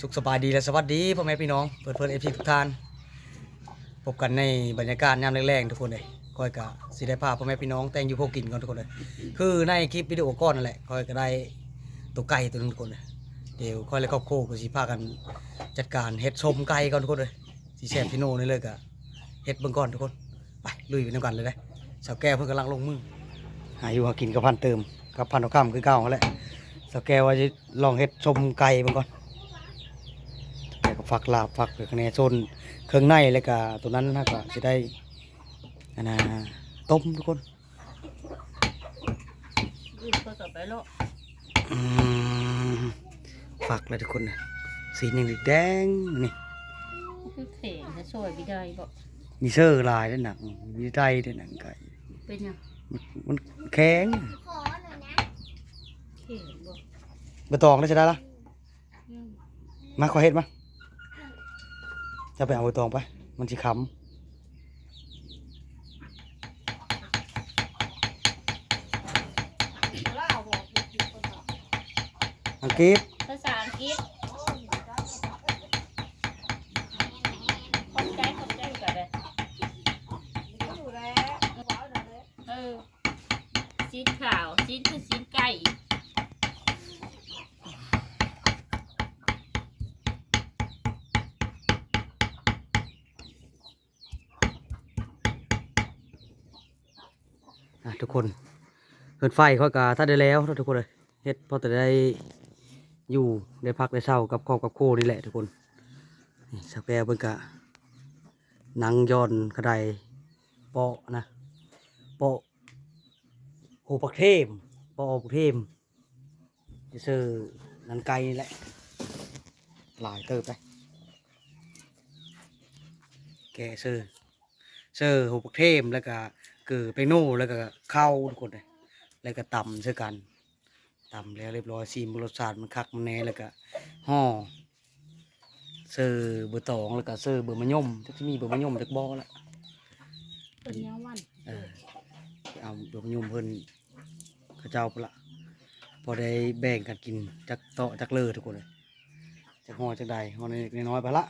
สุขสบายดีและสวัสดีพ่อแม่พี่น้องเปิดเพื่อนเอฟซีทุกท่านพบกันในบรรยากาศยามแรงๆทุกคนเลยก้อยกะสิได้พาพ่อแม่พี่น้องแต่งอยู่พวกกินกันทุกคนเลยคือในคลิปวิดีโอก้อนนั่นแหละก้อยก็ได้ตัวไก่ตัวนึงทุกคนเลยเดี๋ยวก้อยและครอบครัวก็สิพากันจัดการเฮ็ดชมไก่ก่อนทุกคนเลยสิแซ่บพี่โน่นี่เลยกะเฮ็ดเบิ่งก่อนทุกคนไปลุยไปนํกันเลยเด้สาวแก้วเพิ่นกำลังลงมือหาอยู่หากินกับพันเติมกับพันเอาข้ามคือเก่าหั่นแหละสาวแก้วว่าจะลองเฮ็ดชมไก่เบิ่งก่อน ฝักลาบฝักคะแนนโซนเครื่องในแล้วก็ตัวนั้นนะก็จะได้อันนะต้มทุกคนยืดก็ต่อไปโลกอืมฝักเลยทุกคนนะสีหนึ่งแดงนี่คือเข่งจะช่วยไม่ได้บอกมีเสื้อลายด้วยหนังมีไตด้วยหนังไก่เป็นยังมันมันแข็งขอหน่อยนะเข่งบอกใบตองได้ใช่ได้ละอืมมาขอเห็ดมา จะไปเอาใบตองไป มันจะขำอังกฤษภาษาอังกฤษขอบใจขอบใจกันเลยเออซีนขาวซีนคือซีนไก่ อะทุ กคนเกินไฟค่อยกาถ้าได้แล้วทุกคนเลยเฮ็ดพอจะได้อยู่ได้พักได้เศร้ากับครอบกับโคนี่แหละทุกคนนี่สแกวเบิ่งกะนังย้อนกระไดเปาะนะเปาะโหปักเทมเปาะปักเทมจะซื้อนันไก่นี่แหละหลายเติบไปแกซื้อซื้อโหปักเทมแล้วก็ คือไปโน่แล้วก็เข้าทุกคนเลยแล้วก็ตำเช่อกันตำแล้วเรียบร้อยซีมรสชาติมันคักมันแน่แล้วก็ห่อเสื้อเบอร์ตองแล้วก็เสื้อเบอร์มะยมจะมีเบอร์มะยมจากบ่อละเป็นยังวันเออเอาเบอร์มะยมเพิ่นเขาเจ้าปะละพอได้แบ่งกันกินจากโต๊ะจากเลือทุกคนเลยจากห่อจากใดห่อในในน้อยๆไปละ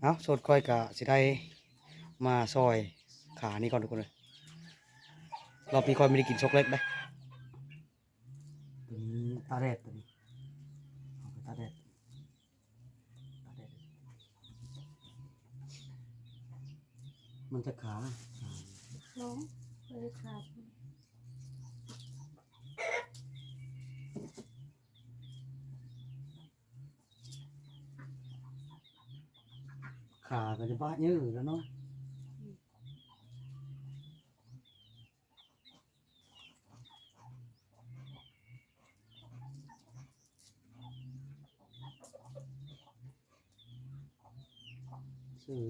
เอาสดค่อยกะสิได้มาซอยขานี่ก่อนทุกคนเลย รอบนี้คอยไม่ได้กินช็อกโกแลตได้ตัวนี้ตาแดดตัวนี้เอาไปตาแดดตาแดดมันจะขาขาน้องเลยขาดขาก็จะบ้าเยอะแล้วเนาะซื้อ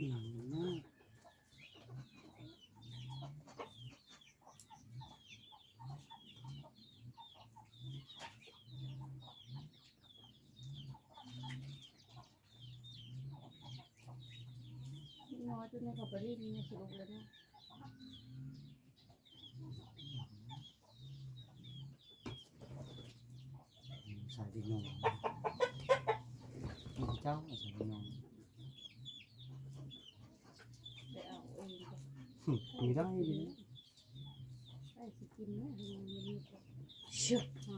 อืมนะน้อยตัวนี้เมีได้ดีนะใส่สกินนะมันมีก็เชื่ออะ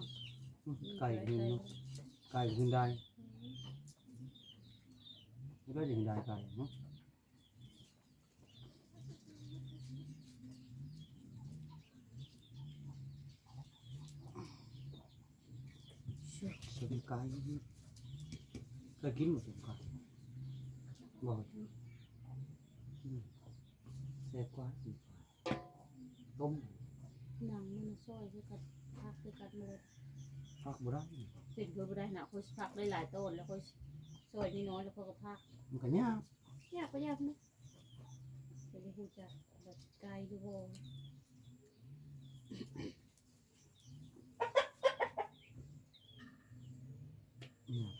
หึไก่ยืนเนาะไก่ยืนได้ไม่ได้ยืนได้ไก่เนาะเชื่อสมไก่ก็กินหมดสมไก่บ่อยอืม แซ่บกว่าสิต้มหนังมันซอยด้วยกันพักด้วยกันเลยฟักบ่ได้เป็นเพื่อบ่ได้นะค่อยพักได้หลายต้นแล้วค่อยซอยน้อยๆแล้วค่อยก็พักมันก็ยากยากก็ยากนะจะได้รู้จักแบบไกลดูบ่ยากยาก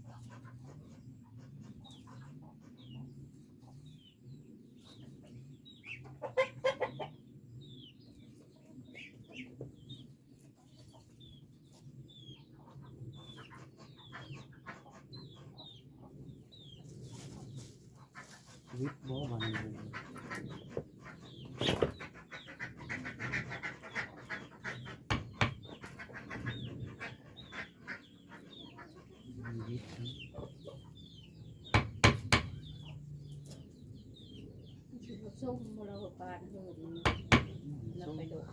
ชีวิตบ่มันชีวิต สิบ่ส้มบ่เราปานเฮิดนี่เราไปโดด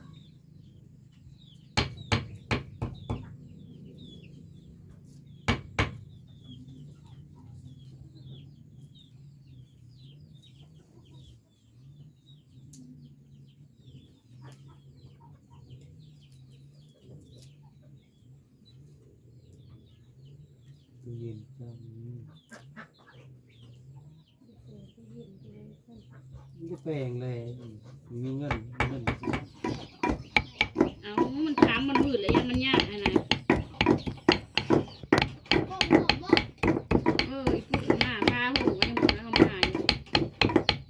ตู้ เย็นเจ้านี้มันจะแปลงเลย มีเงินเงินสิ เอามันถามมันมืดแล้วยังมันยากอะนะ บ่บ่บ่ เอออีกพูดหน้าพาหูไว้หมดแล้วก็มาอยู่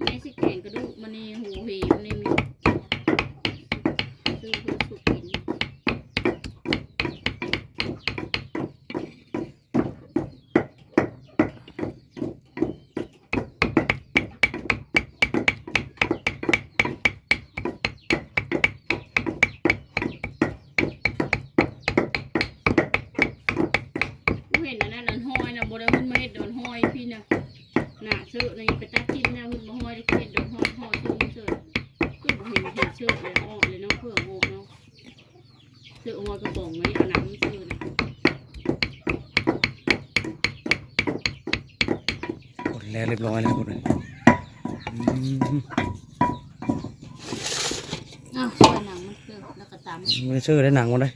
แม่สิแข่งกระดูกมันนี่หูเหวมันนี่มีซื้อเพื่อสุกกิน กูเห็นอันนั้นอันห้ อยนะบ่ได้นมาเฮ็ดโดนห้อยพี่นะหน้าเสื้อนี่ไปตัดกินนะหุ่นมาห้อยได้เฮ็ดโดนห้อยห้อยซื้อเสื้อคือบ่เห็นเห็นเสื้อเลยออกเลยเนาะเพื่อโอกเนาะเสื้อห้อยกระป๋องนี่เอาหนังเสื้อนะกดแล้วเรียบร้อยแล้วกดเลยอ้าวเสื้อหนังมันเสื้อแล้วก็ตามไม่ได้ชื่อได้หนังหมาเลย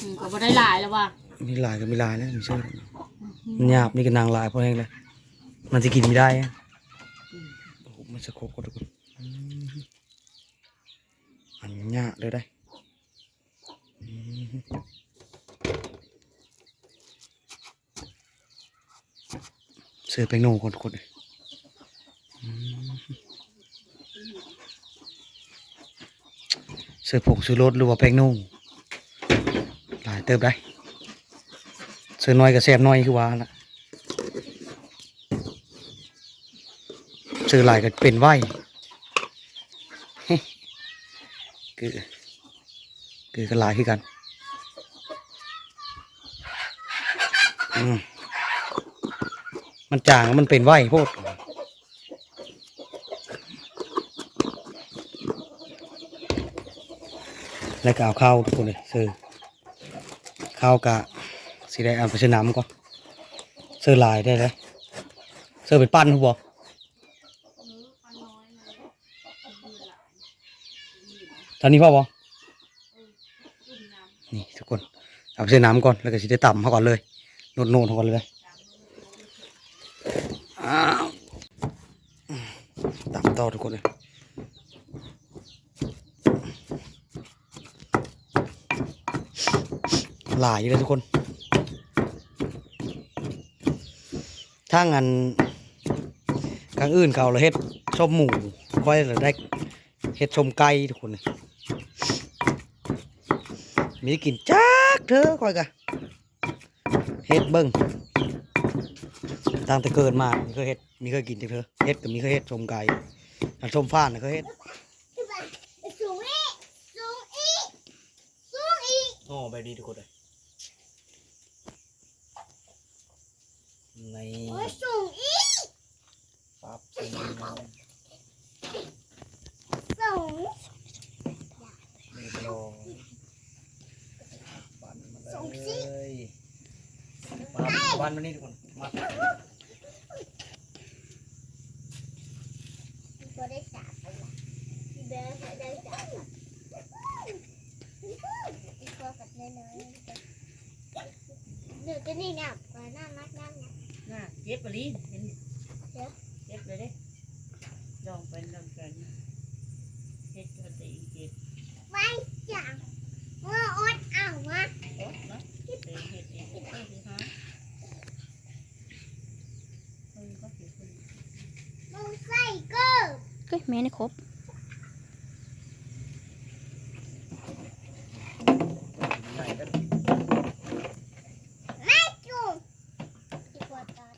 อืมก็บ่ได้หลายแล้วว่ะมีลายก็มีลายแล้วมีชื่อ มันหยาบนี่ก็นางลายเพราะเองเลยมันจะกินไม่ได้อะโอ้โหมันจะโคกกดทุกคนอืมอันหยาบเลยได้อืมเสือเป็นโน่คนทุกคนเลยอืมเสือผงซื้อรถหรือว่าแป้งนุ่งหลายเติบได้ เสือน้อยกับแซมน้อยคือว่าล่ะเสือหลายก็เป็นไหวคือคือก็หลายคือกันมันจางมันเป็นไหวโพดแล้วก็เอาข้าวทุกคนเลยเสือข้าวกะ สีได้เอาไปซื้อน้ำก่อนเสื้อลายได้เลยเสื้อเป็นปั้นหัวตอนนี้พ่อบอกนี่ทุกคนเอาไปซื้อน้ำก่อนแล้วก็สิได้ต่ำเขาก่อนเลยโน่นโน่นเขาก่อนเลยอ้าวต่ำต่อทุกคนเลยหลายเลยทุกคน ถ้างันกลางอื่นเขาเราเฮ็ดชมหมูค่อยเราได้เฮ็ดชมไก่ทุกคนเลยมีกินจักเธอค่อยกะเฮ็ดเบิ้งตั้งแต่เกิดมามีเคยเฮ็ดมีเคยกินจักเธอเฮ็ดก็มีเคยเฮ็ดชมไก่อันชมฟ้านน่ะเคยเฮ็ดที่บ้านสูงอีกสูงอีกสูงอีกโอ้ไปดีทุกคนเลย ในโอ้ยสูงอีกปั๊บสูงเรียบร้อยปั่นมาเลยมาปั่นมานี่ทุกคนมาเดินจ้ะอีกตัวกับน้อยๆหนูจะนี่นะกว่าหน้ามัดน้ำนะน่ะ เจ็บปะลีเห็นเจ็บเจ็บเลยเด้ลองเป็นลองกันเฮ็ดก็ตีเจ็บไว้จังว่าอดเอามาโอ๊ะเนาะเฮ็ดเองเฮ็ดเองเฮ็ดเองสิฮะเฮ้ยก็สิคุณมึงใส่เกิบเอ้ยแม่นี่ครบ ใหญ่กัน ไม่จุงอีกตัวตัด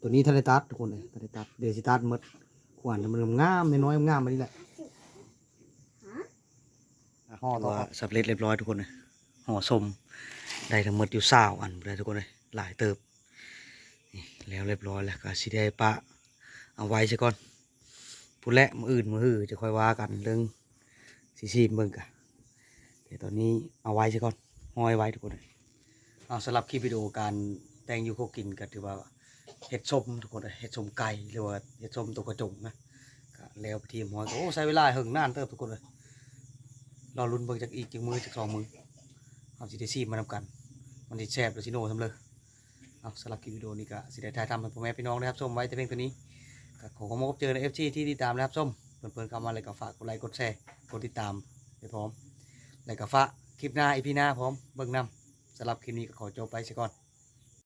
ตัว นี้ทะเลตัดทุกคนเลยทะเลตัดเดี๋ยวสิตัดหมดขวานมันงามน้อยๆงามมานี่แหละห่อต่อสำเร็จเรียบร้อยทุกคนเลยห่อสมได้ทั้งหมดอยู่สาวอันเลยทุกคนเลยหลายเติบนี่แล้วเรียบร้อยแล้วก็สิได้ปะเอาไว้ซะก่อนผู้และมืออื่นมือหือจะค่อยว่ากันเรื่องสีซีเบิ่งกันแต่ตอนนี้เอาไว้ซะก่อนห้อยไว้ทุกคนเลยเอาสำหรับคลิปวิดีโอการแต่งอยูโคกินก็ถือว่า เห็ดส้มทุกคนเห็ดส้มไก่หรือว่าเห็ดส้มตัวกระจงนะก็แล้วไปทีมหอยก็โอ้ใช้เวลาหึงนานเติบทุกคนเลยรอลุ้นเบิ่งจากอีกจากมือจากสองมือเอาสิได้ซีมมานำกันมันสิแซ่บหรือสิโน่ทำเลยเอาสำหรับคลิปวิดีโอนี้ก็สิได้ถ่ายทำให้พ่อแม่พี่น้องนะครับส้มไว้แต่เพียงตัวนี้ก็ขอขอบคุณเจอในเอฟซีที่ติดตามนะครับส้มเพื่อนๆเข้ามาเลยก็ฝากกดไลค์กดแชร์กดติดตามไปพร้อมแล้วก็ฝากคลิปหน้าอีพีหน้าพร้อมเบิ่งนำสำหรับคลิปนี้ก็ขอจบไปซะก่อน